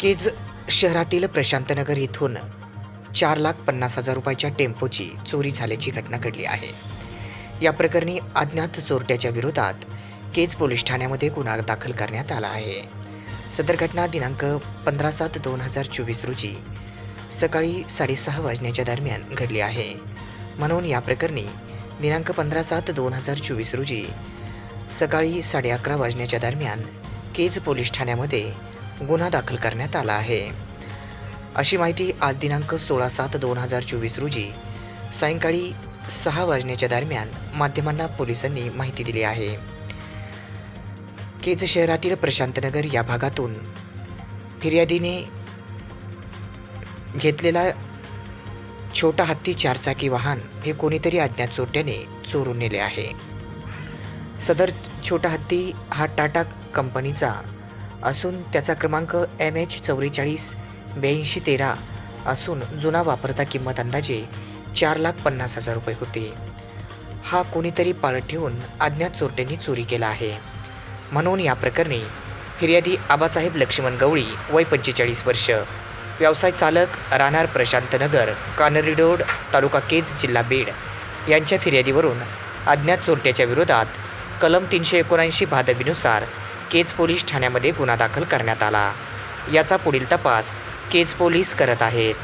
केज शहरातील प्रशांतनगर इथून चार लाख पन्नास हजार रुपयाच्या टेम्पोची चोरी झाल्याची घटना घडली आहे. या प्रकरणी अज्ञात चोरट्याच्या विरोधात केज पोलीस ठाण्यामध्ये गुन्हा दाखल करण्यात आला आहे. सदर घटना दिनांक पंधरा सात दोन हजार चोवीस रोजी सकाळी साडेसहा वाजण्याच्या दरम्यान घडली आहे. म्हणून या प्रकरणी दिनांक पंधरा सात दोन हजार चोवीस रोजी सकाळी साडे अकरा वाजण्याच्या दरम्यान केज पोलीस ठाण्यामध्ये गुन्हा दाखल करण्यात आला आहे. अशी माहिती आज दिनांक सोळा सात दोन हजार चोवीस रोजी सायंकाळी सहा वाजण्याच्या दरम्यान माध्यमांना पोलिसांनी माहिती दिली आहे. केज शहरातील प्रशांतनगर या भागातून फिर्यादीने घेतलेला छोटा हत्ती चारचाकी वाहन हे कोणीतरी अज्ञात चोरट्याने चोरून नेले आहे. सदर छोटा हत्ती हा टाटा कंपनीचा असून त्याचा क्रमांक एम एच चौवेचाळीस ब्याऐंशी तेरा असून जुना वापरता किंमत अंदाजे चार लाख पन्नास हजार रुपये होते. हा कोणीतरी पाळत ठेवून अज्ञात चोरट्यांनी चोरी केला आहे. म्हणून या प्रकरणी फिर्यादी आबासाहेब लक्ष्मण गवळी वय पंचेचाळीस वर्ष व्यवसाय चालक राहणार प्रशांतनगर कानरी रोड तालुका केज जिल्हा बीड यांच्या फिर्यादीवरून अज्ञात चोरट्याच्या विरोधात कलम तीनशे एकोणऐंशी भादवीनुसार केज पोलीस ठाण्यामध्ये गुन्हा दाखल करण्यात आला. याचा पुढील तपास केज पोलीस करत आहेत.